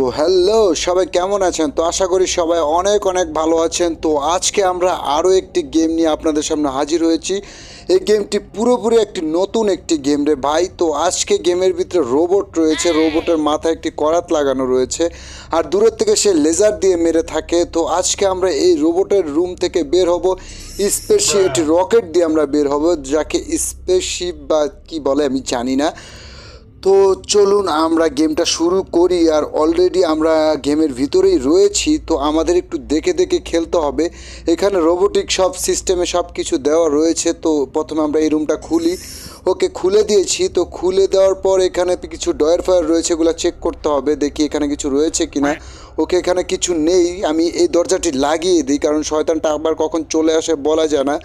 তো হ্যালো সবাই কেমন আছেন? তো আশা করি সবাই অনেক অনেক ভালো আছেন। তো আজকে আমরা আরও একটি গেম নিয়ে আপনাদের সামনে হাজির হয়েছি। এই গেমটি পুরোপুরি একটি নতুন একটি গেম রে ভাই। তো আজকে গেমের ভিতরে রোবট রয়েছে। রোবটের মাথায় একটি করাত লাগানো রয়েছে। আর দূরের থেকে সে লেজার দিয়ে মেরে থাকে। তো আজকে আমরা এই রোবটের রুম থেকে বের হব। স্পেসশিপ, একটি রকেট দিয়ে আমরা বের হব, যাকে স্পেসশিপ বা কি বলে আমি জানি না। তো চলুন আমরা গেমটা শুরু করি আর অলরেডি আমরা গেমের ভিতরেই রয়েছি তো আমাদের একটু দেখে দেখে খেলতে হবে। এখানে রোবোটিক সব সিস্টেমে সব কিছু দেওয়া রয়েছে তো প্রথমে আমরা এই রুমটা খুলি। ওকে খুলে দিয়েছি তো খুলে দেওয়ার পর এখানে কিছু ডয়ার ফায়ার রয়েছে এগুলো চেক করতে হবে দেখি এখানে কিছু রয়েছে কিনা। ওকে এখানে কিছু নেই আমি এই দরজাটি লাগিয়ে দিই কারণ শয়তানটা আবার কখন চলে আসে বলা যায় না।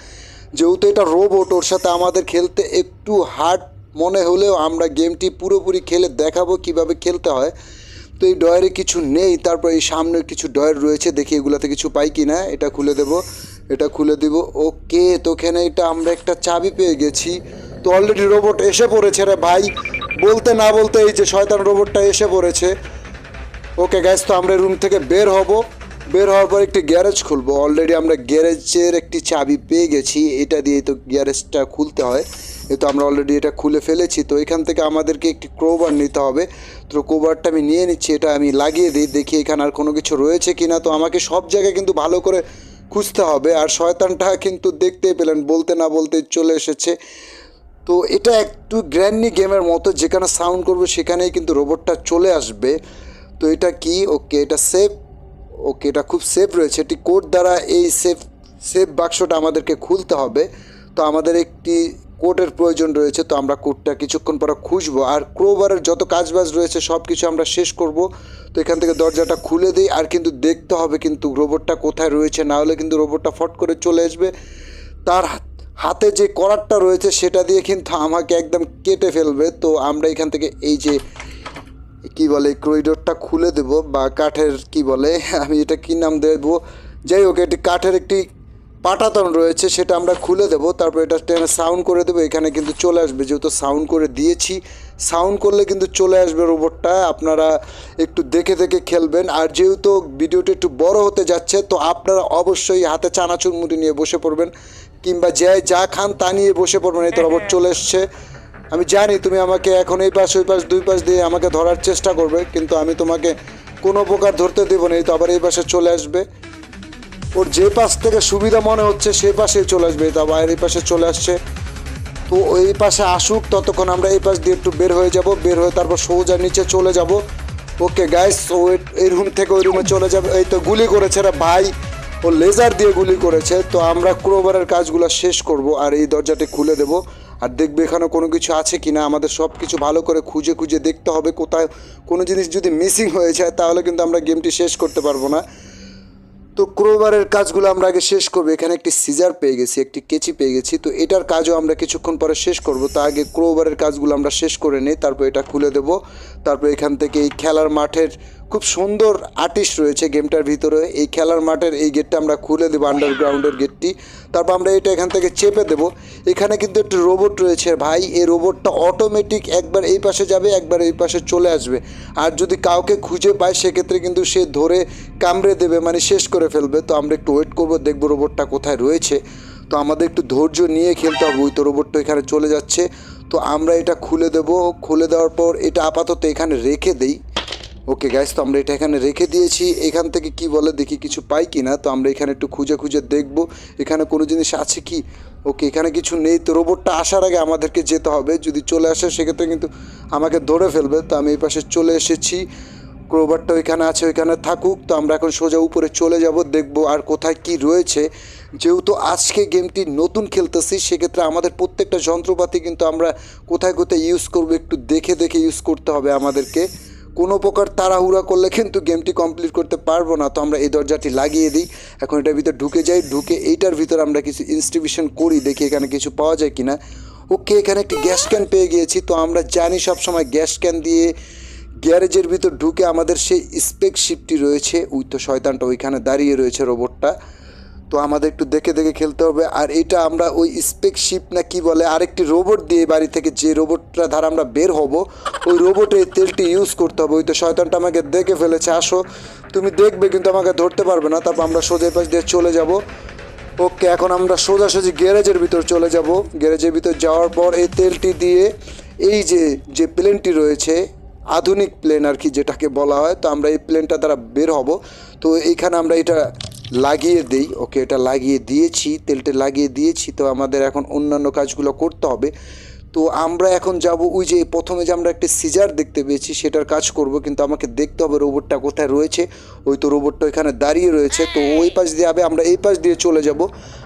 যেহেতু এটা রোবট ওর সাথে আমাদের খেলতে একটু হার্ড মনে হলেও আমরা গেমটি পুরোপুরি খেলে দেখাবো কীভাবে খেলতে হয়। তো এই ডয়ারে কিছু নেই, তারপর এই সামনে কিছু ডয়ার রয়েছে, দেখি এগুলাতে কিছু পাই কি না, এটা খুলে দেব, এটা খুলে দিব, ওকে, তো ওখানে এটা আমরা একটা চাবি পেয়ে গেছি। তো অলরেডি রোবট এসে পড়েছে রে ভাই, বলতে না বলতে এই যে শয়তান রোবটটা এসে পড়েছে। ওকে গ্যাস তো আমরা রুম থেকে বের হব, বের হওয়ার পর একটি গ্যারেজ খুলবো। অলরেডি আমরা গ্যারেজের একটি চাবি পেয়ে গেছি, এটা দিয়ে তো গ্যারেজটা খুলতে হয়। এ তো আমরা অলরেডি এটা খুলে ফেলেছি, তো এখান থেকে আমাদেরকে একটি ক্রোবার নিতে হবে। তো ক্রোবারটা আমি নিয়ে নিচ্ছি, এটা আমি লাগিয়ে দিই, দেখি এখানে আর কোনো কিছু রয়েছে কি না তো আমাকে সব জায়গায় কিন্তু ভালো করে খুঁজতে হবে, আর শয়তানটা কিন্তু দেখতেই পেলেন, বলতে না বলতে চলে এসেছে। তো এটা একটু গ্র্যান্ডি গেমের মতো, যেখানে সাউন্ড করবে সেখানেই কিন্তু রোবটটা চলে আসবে। তো এটা কি? ওকে এটা সেফ ওকে এটা খুব সেফ রয়েছে। একটি কোড দ্বারা এই সেফ সেফ বাক্সটা আমাদেরকে খুলতে হবে। তো আমাদের একটি কোডের প্রয়োজন রয়েছে, তো আমরা কোটটা কিছুক্ষণ পরে খুঁজবো। আর ক্রোবারের যত কাজবাজ রয়েছে সব কিছু আমরা শেষ করব। তো এখান থেকে দরজাটা খুলে দিই, আর কিন্তু দেখতে হবে কিন্তু রোবটটা কোথায় রয়েছে, না হলে কিন্তু রোবটটা ফট করে চলে আসবে। তার হাতে যে করারটা রয়েছে, সেটা দিয়ে কিন্তু আমাকে একদম কেটে ফেলবে। তো আমরা এখান থেকে এই যে, কি বলে করিডোরটা খুলে দেব, বা কাঠের কি বলে, আমি এটা কি নাম দেবো? যাই হোক, এটি কাঠের একটি পাটাতন রয়েছে সেটা আমরা খুলে দেব। তারপর এটা টেনে সাউন্ড করে দেবো। এখানে কিন্তু চলে আসবে যেহেতু সাউন্ড করে দিয়েছি। সাউন্ড করলে কিন্তু চলে আসবে রোবটটা। আপনারা একটু দেখে দেখে খেলবেন। আর যেহেতু ভিডিওটা একটু বড় হতে যাচ্ছে তো আপনারা অবশ্যই হাতে চানাচুর মুড়ি নিয়ে বসে পড়বেন কিংবা যে যা খান তা নিয়ে বসে পড়বেন। এই তো রোবট চলে এসছে। আমি জানি তুমি আমাকে এখন এই পাশ ওই পাশ দুই পাশ দিয়ে আমাকে ধরার চেষ্টা করবে কিন্তু আমি তোমাকে কোনো প্রকার ধরতে দেবো না। এই তো আবার এই পাশে চলে আসবে। ওর যে পাশ থেকে সুবিধা মনে হচ্ছে, সে পাশেই চলে আসবে, তা এই পাশে চলে আসছে। তো ওই পাশে আসুক, ততক্ষণ আমরা এই পাশ দিয়ে একটু বের হয়ে যাব, বের হয়ে তারপর সোজা নিচে চলে যাব। ওকে গাইস ও এই রুম থেকে ওই রুমে চলে যাবে। এই তো গুলি করেছে রে ভাই, ও লেজার দিয়ে গুলি করেছে। তো আমরা ক্রোবারের কাজগুলো শেষ করব আর এই দরজাটি খুলে দেব। আর দেখবে এখানে কোনো কিছু আছে কি না আমাদের সব কিছু ভালো করে খুঁজে খুঁজে দেখতে হবে কোথায় কোনো জিনিস যদি মিসিং হয়ে যায়, তাহলে কিন্তু আমরা গেমটি শেষ করতে পারব না। তো ক্রোবারের কাজগুলো আমরা আগে শেষ করব। এখানে একটি সিজার পেয়ে গেছি, একটি কেচি পেয়ে গেছি। তো এটার কাজও আমরা কিছুক্ষণ পরে শেষ করব। তা আগে ক্রোবারের কাজগুলো আমরা শেষ করে নিই, তারপর এটা খুলে দেব। তারপর এখান থেকে এই খেলার মাঠের খুব সুন্দর আর্টিস্ট রয়েছে গেমটার ভিতরে। এই খেলার মাঠের এই গেটটা আমরা খুলে দেবো আন্ডারগ্রাউন্ডের গেটটি। তারপর আমরা এটা এখান থেকে চেপে দেব। এখানে কিন্তু একটি রোবট রয়েছে ভাই। এই রোবটটা অটোমেটিক একবার এই পাশে যাবে, একবার এই পাশে চলে আসবে। আর যদি কাউকে খুঁজে পায়, সেক্ষেত্রে কিন্তু সে ধরে কামড়ে দেবে মানে শেষ করে ফেলবে। তো আমরা একটু ওয়েট করব, দেখব রোবটটা কোথায় রয়েছে। তো আমাদের একটু ধৈর্য নিয়ে খেলতে হবে। ওই তো রোবটটা এখানে চলে যাচ্ছে। তো আমরা এটা খুলে দেব। খুলে দেওয়ার পর এটা আপাতত এখানে রেখে দেই। ওকে গ্যাস তো আমরা এটা এখানে রেখে দিয়েছি। এখান থেকে কি বলে দেখি কিছু পাই কি না তো আমরা এখানে একটু খুঁজে খুঁজে দেখব। এখানে কোনো জিনিস আছে কি? ওকে এখানে কিছু নেই। তো রোবটটা আসার আগে আমাদেরকে যেতে হবে। যদি চলে আসে, সেক্ষেত্রে কিন্তু আমাকে ধরে ফেলবে। তো আমি এই পাশে চলে এসেছি। ক্রোবারটা ওইখানে আছে, ওইখানে থাকুক। তো আমরা এখন সোজা উপরে চলে যাব, দেখব আর কোথায় কি রয়েছে। যেহেতু আজকে গেমটি নতুন খেলতেছি, সেক্ষেত্রে আমাদের প্রত্যেকটা যন্ত্রপাতি কিন্তু আমরা কোথায় কোথায় ইউজ করব একটু দেখে দেখে ইউজ করতে হবে আমাদেরকে। কোনো প্রকার তাড়াহুড়া করলে কিন্তু গেমটি কমপ্লিট করতে পারব না। তো আমরা এই দরজাটি লাগিয়ে দিই। এখন এটার ভিতরে ঢুকে যাই। ঢুকে এইটার ভিতরে আমরা কিছু ইনস্টিটিউশন করি, দেখি এখানে কিছু পাওয়া যায় কি না ওকে, এখানে একটি গ্যাস ক্যান পেয়ে গিয়েছি। তো আমরা জানি সব সময় গ্যাস ক্যান দিয়ে গ্যারেজের ভিতর ঢুকে আমাদের সেই স্পেক শিপটি রয়েছে। ওই তো শয়তানটা ওইখানে দাঁড়িয়ে রয়েছে রোবটটা তো আমাদের একটু দেখে দেখে খেলতে হবে। আর এটা আমরা ওই স্পেকশিপ না কি বলে, আরেকটি রোবট দিয়ে বাড়ি থেকে যে রোবটটা ধারা আমরা বের হব, ওই রোবটে তেলটি ইউজ করতে হবে। ওই তো শয়তানটা আমাকে দেখে ফেলেছে। আসো, তুমি দেখবে কিন্তু আমাকে ধরতে পারবে না। তারপর আমরা সোজা পাশ দিয়ে চলে যাব। ওকে, এখন আমরা সোজাসুজি গ্যারেজের ভিতর চলে যাব। গ্যারেজের ভিতর যাওয়ার পর এই তেলটি দিয়ে এই যে যে প্লেনটি রয়েছে, আধুনিক প্লেন আর কি যেটাকে বলা হয়, তো আমরা এই প্লেনটা দ্বারা বের হব। তো এইখানে আমরা এটা লাগিয়ে দেই, ওকে এটা লাগিয়ে দিয়েছি, তেলটা লাগিয়ে দিয়েছি, তো আমাদের এখন অন্যান্য কাজগুলো করতে হবে। তো আমরা এখন যাব ওই যে প্রথমে যে আমরা একটা সিজার দেখতে পেয়েছি, সেটার কাজ করব, কিন্তু আমাকে দেখতে হবে রোবটটা কোথায় রয়েছে। ওই তো রোবটটা এখানে দাঁড়িয়ে রয়েছে, তো ওই পাশ দিয়ে যাবে আমরা এই পাশ দিয়ে চলে যাব।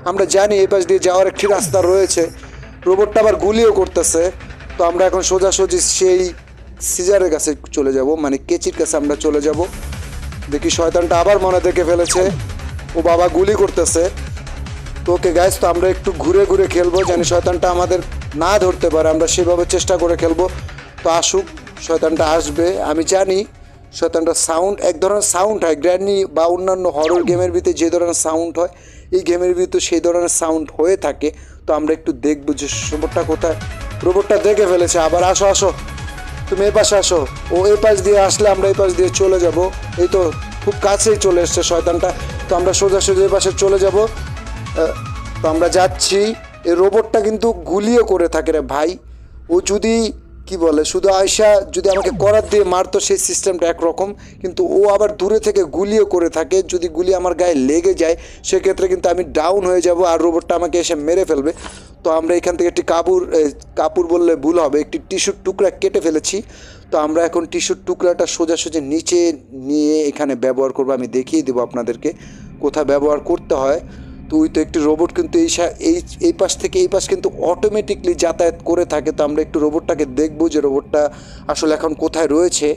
আমরা জানি এই পাশ দিয়ে যাওয়ার একটি রাস্তা রয়েছে। রোবটটা আবার গুলিও করতেছে। তো আমরা এখন সোজাসুজি সেই সিজারের কাছে চলে যাব মানে কেচির কাছে আমরা চলে যাব। দেখি শয়তানটা আবার মনে দেখে ফেলেছে। ও বাবা গুলি করতেছে। তো ওকে গাইস তো আমরা একটু ঘুরে ঘুরে খেলব, জানি শয়তানটা আমাদের না ধরতে পারে, আমরা সেভাবে চেষ্টা করে খেলব। তো আসুক, শয়তানটা আসবে, আমি জানি শয়তানটা সাউন্ড এক ধরনের সাউন্ড হয়, গ্র্যান্ডি বা অন্যান্য হরর গেমের ভিতরে যে ধরনের সাউন্ড হয়, এই গেমের ভিতরে সেই ধরনের সাউন্ড হয়ে থাকে। তো আমরা একটু দেখব যে রোবটটা কোথায়। রোবটটা দেখে ফেলেছে, আবার আসো আসো। তুমি এই পাশে আসো। ও এই পাশ দিয়ে আসলে আমরা এই পাশ দিয়ে চলে যাব। এই তো খুব কাছেই চলে এসছে শয়তানটা। তো আমরা সোজাসুজি পাশে চলে যাব। তো আমরা যাচ্ছি। এই রোবটটা কিন্তু গুলিও করে থাকে রে ভাই। ও যদি, কি বলে, শুধু আয়সা যদি আমাকে করার দিয়ে মারতো, সেই সিস্টেমটা একরকম। কিন্তু ও আবার দূরে থেকে গুলিও করে থাকে। যদি গুলি আমার গায়ে লেগে যায়, সেক্ষেত্রে কিন্তু আমি ডাউন হয়ে যাব আর রোবটটা আমাকে এসে মেরে ফেলবে। তো আমরা এখান থেকে একটি কাপড় কাপড় বললে ভুল হবে। একটি টিস্যুর টুকরা কেটে ফেলেছি। তো আমরা এখন টিস্যুর টুকরাটা সোজাসুজি নিচে নিয়ে এখানে ব্যবহার করব। আমি দেখিয়ে দেবো আপনাদেরকে কোথায় ব্যবহার করতে হয়। তো ওই তো একটি রোবট কিন্তু এই এই এই পাশ থেকে এই পাশ কিন্তু অটোমেটিকলি যাতায়াত করে থাকে। তো আমরা একটু রোবটটাকে দেখব যে রোবটটা আসলে এখন কোথায় রয়েছে।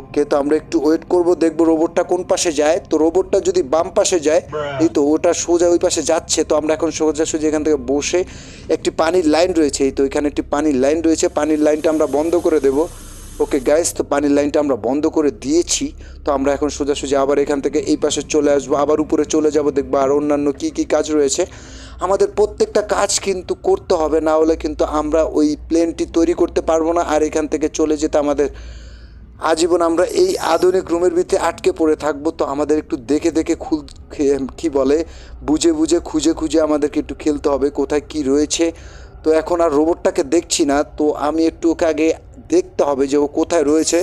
ওকে, তো আমরা একটু ওয়েট করব, দেখব রোবটটা কোন পাশে যায়। তো রোবটটা যদি বাম পাশে যায়, এই তো ওটা সোজা ওই পাশে যাচ্ছে। তো আমরা এখন সোজা সোজা এখান থেকে বসে একটি পানির লাইন রয়েছে। এই তো এখানে একটি পানির লাইন রয়েছে। পানির লাইনটা আমরা বন্ধ করে দেবো। ওকে গাইস তো পানির লাইনটা আমরা বন্ধ করে দিয়েছি। তো আমরা এখন সোজাসুজি আবার এখান থেকে এই পাশে চলে আসব, আবার উপরে চলে যাব, দেখব আর অন্যান্য কি কি কাজ রয়েছে। আমাদের প্রত্যেকটা কাজ কিন্তু করতে হবে, না হলে কিন্তু আমরা ওই প্লেনটি তৈরি করতে পারব না। আর এখান থেকে চলে যেতে আমাদের আজীবন আমরা এই আধুনিক রুমের ভিতরে আটকে পড়ে থাকব। তো আমাদের একটু দেখে দেখে খুল কি বলে, বুঝে বুঝে, খুঁজে খুঁজে আমাদেরকে একটু খেলতে হবে, কোথায় কি রয়েছে। তো এখন আর রোবটটাকে দেখছি না। তো আমি একটু ওকে আগে দেখতে হবে যে ও কোথায় রয়েছে।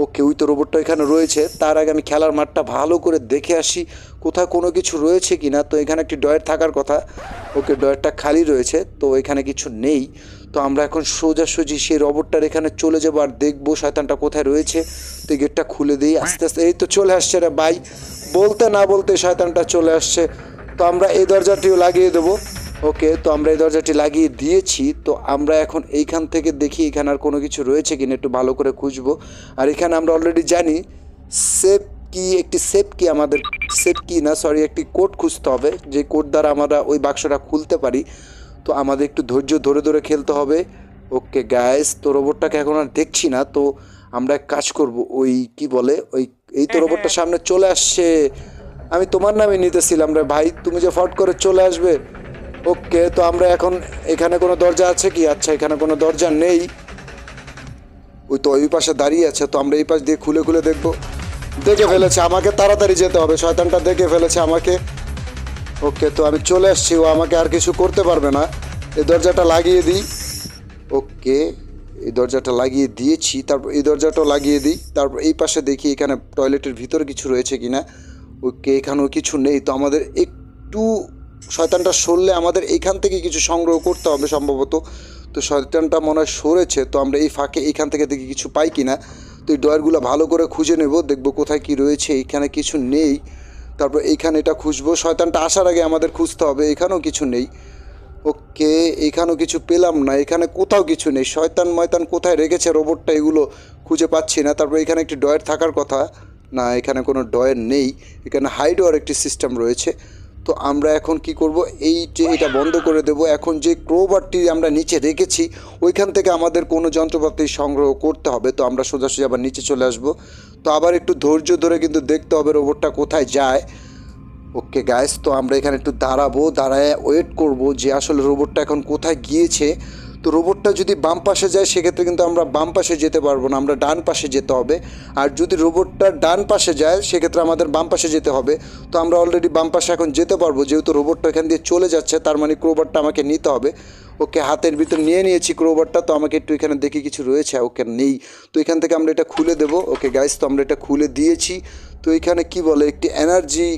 ও কেউই তো রোবটটা এখানে রয়েছে। তার আগে আমি খেলার মাঠটা ভালো করে দেখে আসি, কোথায় কোনো কিছু রয়েছে কি না তো এখানে একটি ডয়ের থাকার কথা। ওকে ডয়েরটা খালি রয়েছে, তো এখানে কিছু নেই। তো আমরা এখন সোজাসুজি সেই রোবটটার এখানে চলে যাব আর দেখব শয়তানটা কোথায় রয়েছে। তো গেটটা খুলে দিই, আস্তে আস্তে। এই তো চলে আসছে রে ভাই। বলতে না বলতে শয়তানটা চলে আসছে। তো আমরা এই দরজাটিও লাগিয়ে দেবো। ওকে তো আমরা এই দরজাটি লাগিয়ে দিয়েছি তো আমরা এখন এইখান থেকে দেখি এখানে আর কোনো কিছু রয়েছে কিনা একটু ভালো করে খুঁজবো। আর এখানে আমরা অলরেডি জানি সেফ কি একটি সেফ কি আমাদের সেফ কি না সরি একটি কোড খুঁজতে হবে যে কোড দ্বারা আমরা ওই বাক্সটা খুলতে পারি। তো আমাদের একটু ধৈর্য ধরে ধরে খেলতে হবে। ওকে গ্যাস তো রোবটটাকে এখন আর দেখছি না তো আমরা এক কাজ করব ওই কি বলে ওই এই তো রোবটটা সামনে চলে আসছে। আমি তোমার নামে নিতেছিলাম রে ভাই তুমি যে ফট করে চলে আসবে ওকে, তো আমরা এখন এখানে কোনো দরজা আছে কি? আচ্ছা এখানে কোনো দরজা নেই। ওই তো ওই পাশে দাঁড়িয়ে আছে, তো আমরা এই পাশ দিয়ে খুলে খুলে দেখব। দেখে ফেলেছে, আমাকে তাড়াতাড়ি যেতে হবে। শয়তানটা দেখে ফেলেছে আমাকে। ওকে, তো আমি চলে আসছি, ও আমাকে আর কিছু করতে পারবে না। এই দরজাটা লাগিয়ে দিই। ওকে, এই দরজাটা লাগিয়ে দিয়েছি, তারপর এই দরজাটাও লাগিয়ে দিই। তারপর এই পাশে দেখি এখানে টয়লেটের ভিতরে কিছু রয়েছে কি না ওকে, এখানেও কিছু নেই, তো আমাদের একটু শয়তানটা সরলে আমাদের এইখান থেকে কিছু সংগ্রহ করতে হবে সম্ভবত। তো শয়তানটা মনে হয় সরেছে, তো আমরা এই ফাঁকে এইখান থেকে দেখি কিছু পাই কি না তো এই ডয়ারগুলো ভালো করে খুঁজে নেব, দেখব কোথায় কি রয়েছে, এখানে কিছু নেই। তারপর এইখানে এটা খুঁজবো। শয়তানটা আসার আগে আমাদের খুঁজতে হবে, এখানেও কিছু নেই। ওকে, এখানেও কিছু পেলাম না, এখানে কোথাও কিছু নেই। শয়তান ময়তান কোথায় রেখেছে রোবটটা এগুলো খুঁজে পাচ্ছি না। তারপর এখানে একটি ডয়ের থাকার কথা। না, এখানে কোনো ডয়ের নেই। এখানে হাইড হওয়ার একটি সিস্টেম রয়েছে। তো আমরা এখন কি করব? এই যে এটা বন্ধ করে দেব। এখন যে ক্রোবারটি আমরা নিচে রেখেছি, ওইখান থেকে আমাদের কোনো যন্ত্রপাতি সংগ্রহ করতে হবে। তো আমরা সোজাসুজি আবার নিচে চলে আসব। তো আবার একটু ধৈর্য ধরে কিন্তু দেখতে হবে রোবটটা কোথায় যায়। ওকে গাইস তো আমরা এখানে একটু দাঁড়াবো। দাঁড়ায় ওয়েট করব যে আসলে রোবটটা এখন কোথায় গিয়েছে। তো রোবটটা যদি বাম পাশে যায়, সেক্ষেত্রে কিন্তু আমরা বাম পাশে যেতে পারব না, আমরা ডান পাশে যেতে হবে। আর যদি রোবটটা ডান পাশে যায়, সেক্ষেত্রে আমাদের বাম পাশে যেতে হবে। তো আমরা অলরেডি বাম পাশে এখন যেতে পারব, যেহেতু রোবটটা এখান দিয়ে চলে যাচ্ছে, তার মানে ক্রোবারটা আমাকে নিতে হবে। ওকে হাতের ভিতর নিয়ে নিয়েছি ক্রোবারটা তো আমাকে একটু এখানে দেখি কিছু রয়েছে ওকে নেই। তো এখান থেকে আমরা এটা খুলে দেবো। ওকে গাইস তো আমরা এটা খুলে দিয়েছি। তো এখানে কি বলে, একটি এনার্জি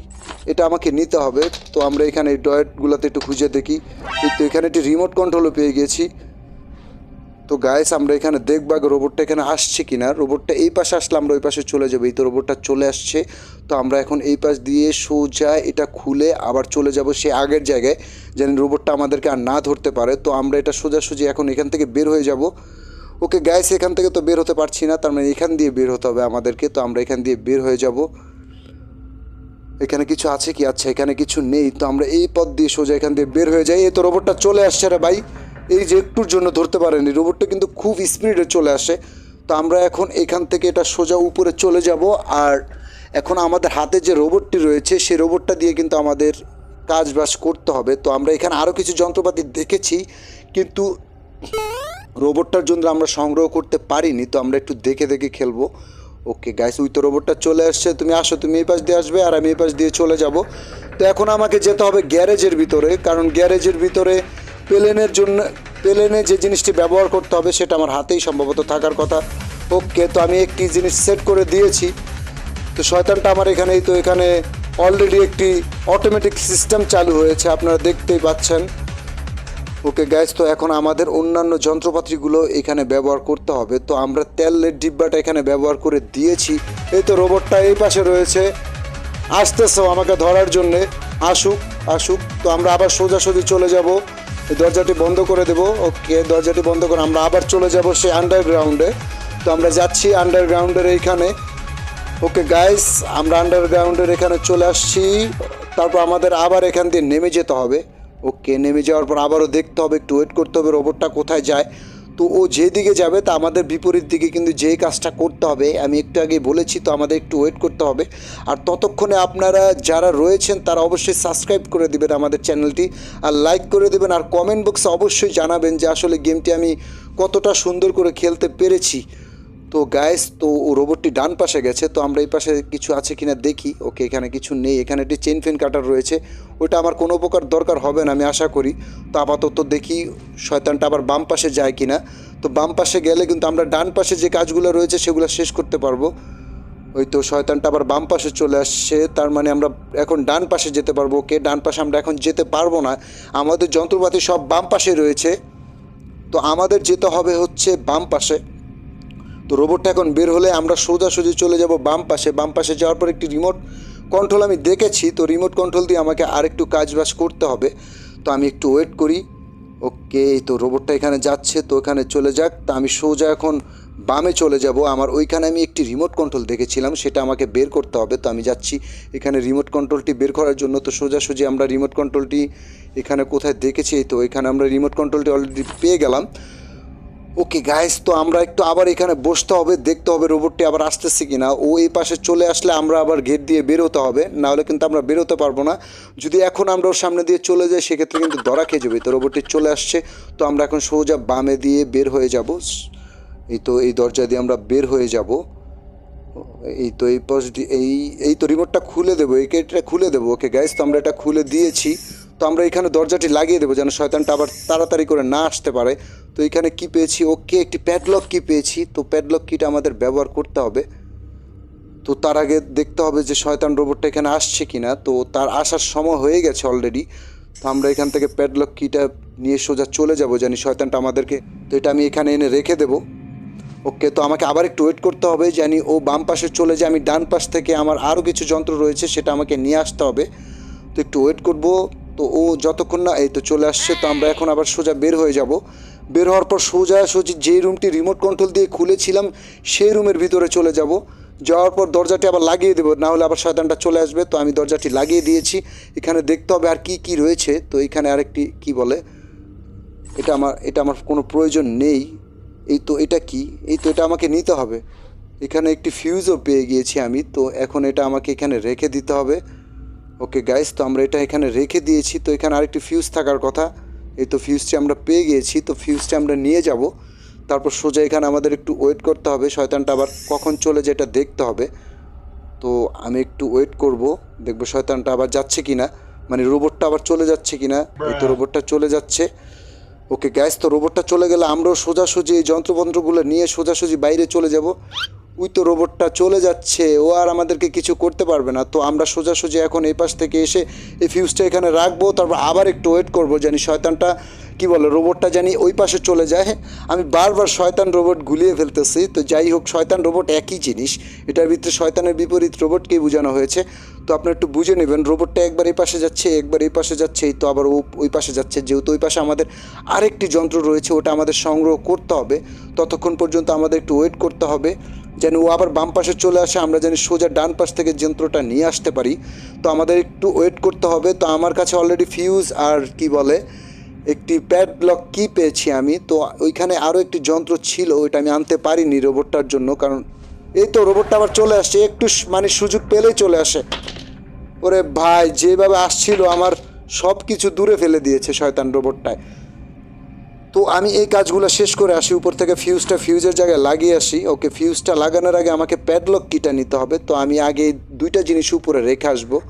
এটা আমাকে নিতে হবে। তো আমরা এখানে ডয়েটগুলোতে একটু খুঁজে দেখি। তো এখানে একটি রিমোট কন্ট্রোলও পেয়ে গেছি। তো গাইস আমরা এখানে দেখব রোবটটা এখানে আসছে কিনা। রোবটটা এই পাশে আসলে আমরা ওই পাশে চলে যাব। এই তো রোবটটা চলে আসছে। তো আমরা এখন এই পাশ দিয়ে সোজা এটা খুলে আবার চলে যাব সে আগের জায়গায়, যেন রোবটটা আমাদেরকে আর না ধরতে পারে। তো আমরা এটা সোজাসুজি এখন এখান থেকে বের হয়ে যাব। ওকে গ্যাস এখান থেকে তো বের হতে পারছি না, তার মানে এখান দিয়ে বের হতে হবে আমাদেরকে। তো আমরা এখান দিয়ে বের হয়ে যাব। এখানে কিছু আছে কি? আচ্ছা এখানে কিছু নেই। তো আমরা এই পথ দিয়ে সোজা এখান দিয়ে বের হয়ে যাই। এই তো রোবটটা চলে আসছে রে ভাই। এই যে একটুর জন্য ধরতে পারেনি, রোবটটা কিন্তু খুব স্পিডে চলে আসে। তো আমরা এখন এখান থেকে এটা সোজা উপরে চলে যাব আর এখন আমাদের হাতে যে রোবটটি রয়েছে, সেই রোবটটা দিয়ে কিন্তু আমাদের কাজ বাজ করতে হবে। তো আমরা এখানে আরও কিছু যন্ত্রপাতি দেখেছি, কিন্তু রোবটটার জন্য আমরা সংগ্রহ করতে পারিনি। তো আমরা একটু দেখে দেখে খেলব। ওকে গাইস, ওই তো রোবটটা চলে আসছে। তুমি আসো, তুমি এই পাশ দিয়ে আসবে আর আমি এই পাশ দিয়ে চলে যাব। তো এখন আমাকে যেতে হবে গ্যারেজের ভিতরে, কারণ গ্যারেজের ভিতরে প্লেনের জন্য, প্লেনে যে জিনিসটি ব্যবহার করতে হবে সেটা আমার হাতেই সম্ভবত থাকার কথা। ওকে, তো আমি একটি জিনিস সেট করে দিয়েছি। তো শয়তানটা আমার এখানেই, তো এখানে অলরেডি একটি অটোমেটিক সিস্টেম চালু হয়েছে, আপনারা দেখতেই পাচ্ছেন। ওকে গ্যাস তো এখন আমাদের অন্যান্য যন্ত্রপাতিগুলো এখানে ব্যবহার করতে হবে। তো আমরা তেলের ডিব্বাটা এখানে ব্যবহার করে দিয়েছি। এই তো রোবটটা এই পাশে রয়েছে। আসতেছে আমাকে ধরার জন্যে। আসুক আসুক। তো আমরা আবার সোজাসুজি চলে যাব। দরজাটি বন্ধ করে দেব। ওকে, দরজাটি বন্ধ করে আমরা আবার চলে যাব সেই আন্ডারগ্রাউন্ডে তো আমরা যাচ্ছি আন্ডারগ্রাউন্ডের এইখানে। ওকে গাইস আমরা আন্ডারগ্রাউন্ডের এখানে চলে আসছি। তারপর আমাদের আবার এখান দিয়ে নেমে যেতে হবে। ওকে, নেমে যাওয়ার পর আবারও দেখতে হবে, একটু ওয়েট করতে হবে রোবটটা কোথায় যায়। তো ও যেদিকে যাবে তা আমাদের বিপরীত দিকে কিন্তু যে কাজটা করতে হবে, আমি একটু আগে বলেছি, তো আমাদের একটু ওয়েট করতে হবে। আর ততক্ষণে আপনারা যারা রয়েছেন তারা অবশ্যই সাবস্ক্রাইব করে দেবেন আমাদের চ্যানেলটি আর লাইক করে দেবেন, আর কমেন্ট বক্সে অবশ্যই জানাবেন যে আসলে গেমটি আমি কতটা সুন্দর করে খেলতে পেরেছি। তো গাইস তো ও রোবটটি ডান পাশে গেছে, তো আমরা এই পাশে কিছু আছে কিনা দেখি। ওকে, এখানে কিছু নেই, এখানে একটি চেন ফেন কাটার রয়েছে। ওটা আমার কোনো প্রকার দরকার হবে না, আমি আশা করি। তো আপাতত দেখি শয়তানটা আবার বাম পাশে যায় কিনা। তো বাম পাশে গেলে কিন্তু আমরা ডান পাশে যে কাজগুলো রয়েছে, সেগুলো শেষ করতে পারব। ওই তো শয়তানটা আবার বাম পাশে চলে আসছে, তার মানে আমরা এখন ডান পাশে যেতে পারব। ওকে, ডান পাশে আমরা এখন যেতে পারব না। আমাদের যন্ত্রপাতি সব বাম পাশে রয়েছে। তো আমাদের যেতে হবে হচ্ছে বাম পাশে। তো রোবটটা এখন বের হলে আমরা সোজাসুজি চলে যাব বাম পাশে। বাম পাশে যাওয়ার পর একটি রিমোট কন্ট্রোল আমি দেখেছি। তো রিমোট কন্ট্রোল দিয়ে আমাকে আরেকটু কাজ বাজ করতে হবে। তো আমি একটু ওয়েট করি। ওকে তো রোবটটা এখানে যাচ্ছে। তো এখানে চলে যাক। তা আমি সোজা এখন বামে চলে যাব। আমার ওইখানে আমি একটি রিমোট কন্ট্রোল দেখেছিলাম। সেটা আমাকে বের করতে হবে। তো আমি যাচ্ছি এখানে রিমোট কন্ট্রোলটি বের করার জন্য। তো সোজাসুজি আমরা রিমোট কন্ট্রোলটি এখানে কোথায় দেখেছি? তো এখানে আমরা রিমোট কন্ট্রোলটি অলরেডি পেয়ে গেলাম। ওকে গাইস তো আমরা একটু আবার এখানে বসতে হবে, দেখতে হবে রোবটটি আবার আসতেছে কি না ও এই পাশে চলে আসলে আমরা আবার গেট দিয়ে বেরোতে হবে, নাহলে কিন্তু আমরা বেরোতে পারব না। যদি এখন আমরা ওর সামনে দিয়ে চলে যাই, সেক্ষেত্রে কিন্তু ধরা খেয়ে যাবে। তো রোবটটি চলে আসছে, তো আমরা এখন সোজা বামে দিয়ে বের হয়ে যাব। এই তো এই দরজা দিয়ে আমরা বের হয়ে যাব। এই তো এই পজিটিভ এই এই তো রিমোটটা খুলে দেবো, এই গেটটা খুলে দেবো। ওকে গাইস তো আমরা এটা খুলে দিয়েছি। তো আমরা এখানে দরজাটি লাগিয়ে দেবো যেন শয়তানটা আবার তাড়াতাড়ি করে না আসতে পারে। তো এখানে কি পেয়েছি? ওকে একটি প্যাডলক কি পেয়েছি। তো প্যাডলক কিটা আমাদের ব্যবহার করতে হবে। তো তার আগে দেখতে হবে যে শয়তান রোবটটা এখানে আসছে কি না তো তার আসার সময় হয়ে গেছে অলরেডি তো আমরা এখান থেকে প্যাডলক কিটা নিয়ে সোজা চলে যাব জানি শয়তানটা আমাদেরকে। তো এটা আমি এখানে এনে রেখে দেবো। ওকে, তো আমাকে আবার একটু ওয়েট করতে হবে জানি ও বাম পাশে চলে যায়। আমি ডান পাশ থেকে আমার আরও কিছু যন্ত্র রয়েছে, সেটা আমাকে নিয়ে আসতে হবে। তো একটু ওয়েট করব। তো ও যতক্ষণ না, এই তো চলে আসছে, তো আমরা এখন আবার সোজা বের হয়ে যাব। বের হওয়ার পর সোজা সোজি যে রুমটি রিমোট কন্ট্রোল দিয়ে খুলেছিলাম, সেই রুমের ভিতরে চলে যাব। যাওয়ার পর দরজাটি আবার লাগিয়ে দেবো, না হলে আবার শয়তানটা চলে আসবে। তো আমি দরজাটি লাগিয়ে দিয়েছি, এখানে দেখতে হবে আর কি কি রয়েছে। তো এখানে আরেকটি কি বলে, এটা আমার এটা আমার কোনো প্রয়োজন নেই। এই তো এটা কি? এই তো এটা আমাকে নিতে হবে। এখানে একটি ফিউজও পেয়ে গিয়েছি আমি, তো এখন এটা আমাকে এখানে রেখে দিতে হবে। ওকে গাইস তো আমরা এটা এখানে রেখে দিয়েছি। তো এখানে আরেকটি ফিউজ থাকার কথা। এই তো ফিউজটি আমরা পেয়ে গিয়েছি। তো ফিউজটি আমরা নিয়ে যাব। তারপর সোজা এখানে আমাদের একটু ওয়েট করতে হবে। শয়তানটা আবার কখন চলে যেটা দেখতে হবে। তো আমি একটু ওয়েট করব। দেখব শয়তানটা আবার যাচ্ছে কিনা। মানে রোবটটা আবার চলে যাচ্ছে কিনা। এই তো রোবটটা চলে যাচ্ছে। ওকে গ্যাস তো রোবটটা চলে গেলে আমরাও সোজাসুজি এই যন্ত্রপন্ত্রগুলো নিয়ে সোজাসুজি বাইরে চলে যাব। ওই তো রোবটটা চলে যাচ্ছে, ও আর আমাদেরকে কিছু করতে পারবে না। তো আমরা সোজাসুজি এখন এই পাশ থেকে এসে এই ফিউজটা এখানে রাখব, তারপর আবার একটু ওয়েট করব, জানি শয়তানটা কি বলে, রোবটটা জানি ওই পাশে চলে যায়। আমি বারবার শয়তান রোবট গুলিয়ে ফেলতেছি। তো যাই হোক, শয়তান রোবট একই জিনিস। এটার ভিতরে শয়তানের বিপরীত রোবটকেই বোঝানো হয়েছে। তো আপনার একটু বুঝে নেবেন, রোবটটা একবার এই পাশে যাচ্ছে, একবার এই পাশে যাচ্ছে তো আবার ওই পাশে যাচ্ছে। যেহেতু ওই পাশে আমাদের আরেকটি যন্ত্র রয়েছে, ওটা আমাদের সংগ্রহ করতে হবে। ততক্ষণ পর্যন্ত আমাদের একটু ওয়েট করতে হবে। যেন ও আবার বাম পাশে চলে আসে, আমরা যেন সোজা ডান পাশ থেকে যন্ত্রটা নিয়ে আসতে পারি। তো আমাদের একটু ওয়েট করতে হবে। তো আমার কাছে অলরেডি ফিউজ আর কি বলে একটি প্যাডলক কি পেয়েছি আমি? তো ওইখানে আরও একটি যন্ত্র ছিল, ওইটা আমি আনতে পারিনি রোবটটার জন্য, কারণ এই তো রোবটটা আবার চলে আসছে, একটু মানে সুযোগ পেলেই চলে আসে। ওরে ভাই, যেভাবে আসছিল আমার সব কিছু দূরে ফেলে দিয়েছে শয়তান রোবটটায়। তো আমি এই কাজগুলো শেষ করে আসি, উপর থেকে ফিউজটা ফিউজের জায়গায় লাগিয়ে আসি। ওকে ফিউজটা লাগানোর আগে আমাকে প্যাডলক কিটা নিতে হবে। তো আমি আগে দুইটা জিনিস উপরে রেখে আসব।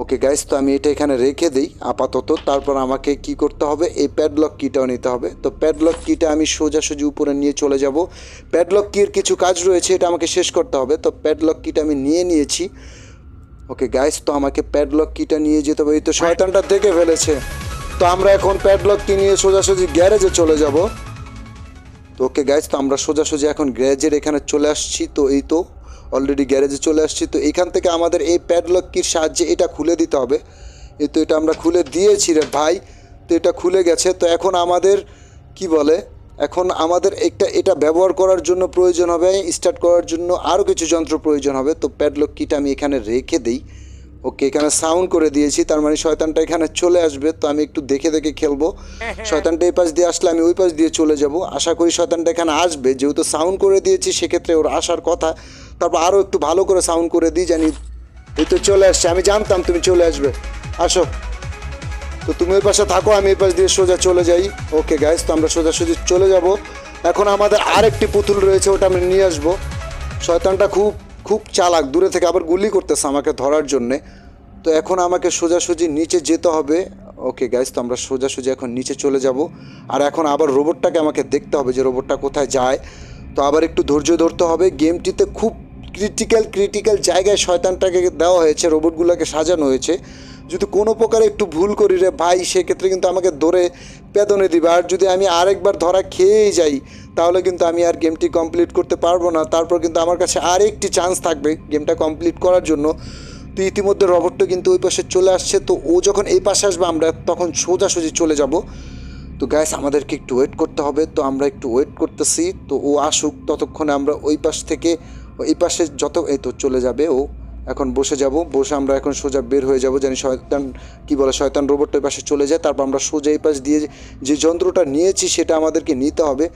ওকে গাইস তো আমি এটা এখানে রেখে দিই আপাতত। তারপর আমাকে কি করতে হবে? এই প্যাডলক কিটাও নিতে হবে। তো প্যাডলক কিটা আমি সোজাসুজি উপরে নিয়ে চলে যাব। প্যাডলক কির কিছু কাজ রয়েছে, এটা আমাকে শেষ করতে হবে। তো প্যাডলক কিটা আমি নিয়ে নিয়েছি। ওকে গাইস তো আমাকে প্যাডলক কিটা নিয়ে যেতে হবে। এই তো শয়তানটা দেখে ফেলেছে। তো আমরা এখন প্যাডলক কি নিয়ে সোজাসুজি গ্যারেজে চলে যাব। তো ওকে গাইস তো আমরা সোজাসুজি এখন গ্যারেজের এখানে চলে আসছি। তো এই তো অলরেডি গ্যারেজে চলে আসছি। তো এখান থেকে আমাদের এই প্যাডলক কির সাহায্যে এটা খুলে দিতে হবে। এই তো এটা আমরা খুলে দিয়েছি রে ভাই। তো এটা খুলে গেছে। তো এখন আমাদের, কি বলে, এখন আমাদের একটা, এটা ব্যবহার করার জন্য প্রয়োজন হবে স্টার্ট করার জন্য আরও কিছু যন্ত্র প্রয়োজন হবে। তো প্যাডলক কিটা আমি এখানে রেখে দিই। ওকে এখানে সাউন্ড করে দিয়েছি তার মানে শয়তানটা এখানে চলে আসবে তো আমি একটু দেখে দেখে খেলব। শয়তানটা এই পাশ দিয়ে আসলে আমি ওই পাশ দিয়ে চলে যাব। আশা করি শয়তানটা এখানে আসবে যেহেতু সাউন্ড করে দিয়েছি সেক্ষেত্রে ওর আসার কথা। তারপর আরও একটু ভালো করে সাউন্ড করে দিই জানি। এই তো চলে আসছে আমি জানতাম তুমি চলে আসবে। আসো। তো তুমি ওই পাশে থাকো আমি এই পাশ দিয়ে সোজা চলে যাই। ওকে গাইস তো আমরা সোজাসুজি চলে যাব। এখন আমাদের আরেকটি পুতুল রয়েছে ওটা আমি নিয়ে আসব। শয়তানটা খুব খুব চালাক, দূরে থেকে আবার গুলি করতেছে আমাকে ধরার জন্যে। তো এখন আমাকে সোজাসুজি নিচে যেতে হবে। ওকে গাইস তো আমরা সোজাসুজি এখন নিচে চলে যাব। আর এখন আবার রোবটটাকে আমাকে দেখতে হবে যে রোবটটা কোথায় যায়। তো আবার একটু ধৈর্য ধরতে হবে। গেমটিতে খুব ক্রিটিক্যাল ক্রিটিক্যাল জায়গায় শয়তানটাকে দেওয়া হয়েছে রোবটগুলোকে সাজানো হয়েছে। যদি কোনো প্রকার একটু ভুল করি রে ভাই, সেক্ষেত্রে কিন্তু আমাকে ধরে পেদনে দিবে। আর যদি আমি আরেকবার ধরা খেয়েই যাই তাহলে কিন্তু আমি আর গেমটি কমপ্লিট করতে পারব না। তারপর কিন্তু আমার কাছে আর একটি চান্স থাকবে গেমটা কমপ্লিট করার জন্য। তো ইতিমধ্যে রবটটা কিন্তু ওই পাশে চলে আসছে। তো ও যখন এই পাশে আসবে আমরা তখন সোজাসুজি চলে যাব। তো গ্যাস আমাদেরকে একটু ওয়েট করতে হবে। তো আমরা একটু ওয়েট করতেছি। তো ও আসুক, ততক্ষণে আমরা ওই পাশ থেকে, এই পাশে যত, এই তো চলে যাবে ও। এখন বসে যাব। বসে আমরা এখন সোজা বের হয়ে যাব। জানি শয়তান, কি বলে, শয়তান রোবটটা পাশে চলে যায়। তারপর আমরা সোজা এই পাশ দিয়ে যে যন্ত্রটা নিয়েছি, সেটা আমাদেরকে নিতে হবে।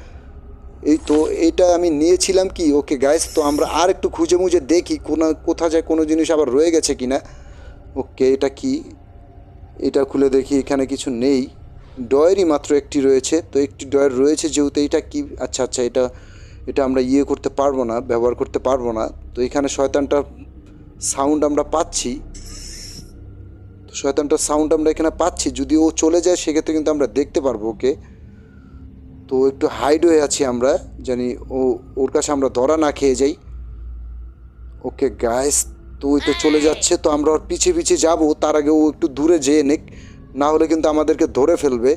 এই তো এটা আমি নিয়েছিলাম কি? ওকে গাইস তো আমরা আর একটু খুঁজে মুজে দেখি কোনো কোথা যায় কোনো জিনিস আবার রয়ে গেছে কি না ওকে এটা কি? এটা খুলে দেখি, এখানে কিছু নেই। ডয়েরই মাত্র একটি রয়েছে, তো একটি ডয়ের রয়েছে যেহেতু এটা কি? আচ্ছা আচ্ছা এটা এটা আমরা ইয়ে করতে পারব না, ব্যবহার করতে পারব না। তো এখানে শয়তানটার সাউন্ড আমরা পাচ্ছি। তো শয়তানটার সাউন্ড আমরা এখানে পাচ্ছি, যদি ও চলে যায়, সেক্ষেত্রে কিন্তু আমরা দেখতে পারব ওকে তো একটু হাইড হয়ে আছি আমরা, জানি ও, ওর কাছে আমরা ধরা না খেয়ে যাই। ওকে গাইস তো ওই তো চলে যাচ্ছে, তো আমরা ওর পিছিয়ে পিছিয়ে যাব, তার আগে ও একটু দূরে যেয়ে নিক, না হলে কিন্তু আমাদেরকে ধরে ফেলবে।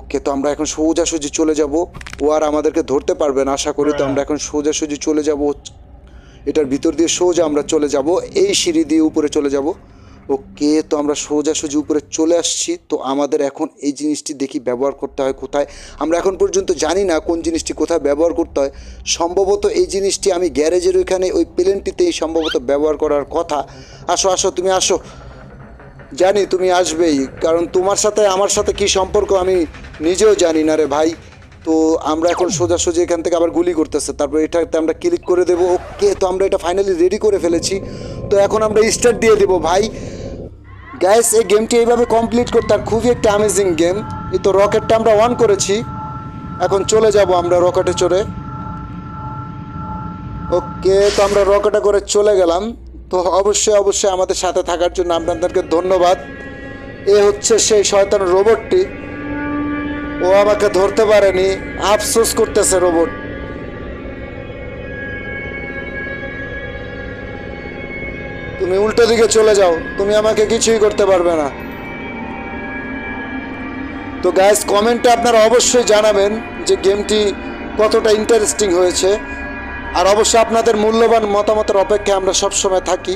ওকে তো আমরা এখন সোজাসুজি চলে যাব, ও আর আমাদেরকে ধরতে পারবে না, আশা করি তো আমরা এখন সোজাসুজি চলে যাব। এটার ভিতর দিয়ে সোজা আমরা চলে যাব, এই সিঁড়ি দিয়ে উপরে চলে যাব। ওকে তো আমরা সোজাসুজি উপরে চলে আসছি, তো আমাদের এখন এই জিনিসটি দেখি ব্যবহার করতে হয় কোথায়। আমরা এখন পর্যন্ত জানি না কোন জিনিসটি কোথায় ব্যবহার করতে হয়। সম্ভবত এই জিনিসটি আমি গ্যারেজের ওইখানে ওই প্লেনটিতেই সম্ভবত ব্যবহার করার কথা। আসো আসো, তুমি আসো। জানি তুমি আসবেই, কারণ তোমার সাথে, আমার সাথে কি সম্পর্ক আমি নিজেও জানি না রে ভাই। তো আমরা এখন সোজাসুজি এখান থেকে আবার গুলি করতেছে, তারপর এটাতে আমরা ক্লিক করে দেবো। ওকে, তো আমরা এটা ফাইনালি রেডি করে ফেলেছি। তো এখন আমরা স্টার্ট দিয়ে দেবো ভাই। গ্যাস এই গেমটি এইভাবে কমপ্লিট করতে আর খুবই একটা অ্যামেজিং গেম এই তো রকেটটা আমরা অন করেছি। এখন চলে যাব আমরা রকেটে চড়ে। ওকে তো আমরা রকেটে করে চলে গেলাম। তো অবশ্যই অবশ্যই আমাদের সাথে থাকার জন্য আপনাদেরকে ধন্যবাদ। এ হচ্ছে সেই শয়তান রোবটটি ও আমাকে ধরতে পারেনি। আফসোস করতেছে রোবট তুমি উল্টো দিকে চলে যাও। তুমি আমাকে কিছুই করতে পারবে না। তো গ্যাস কমেন্টে আপনারা অবশ্যই জানাবেন যে গেমটি কতটা ইন্টারেস্টিং হয়েছে। আর অবশ্যই আপনাদের মূল্যবান মতামতের অপেক্ষায় আমরা সবসময় থাকি।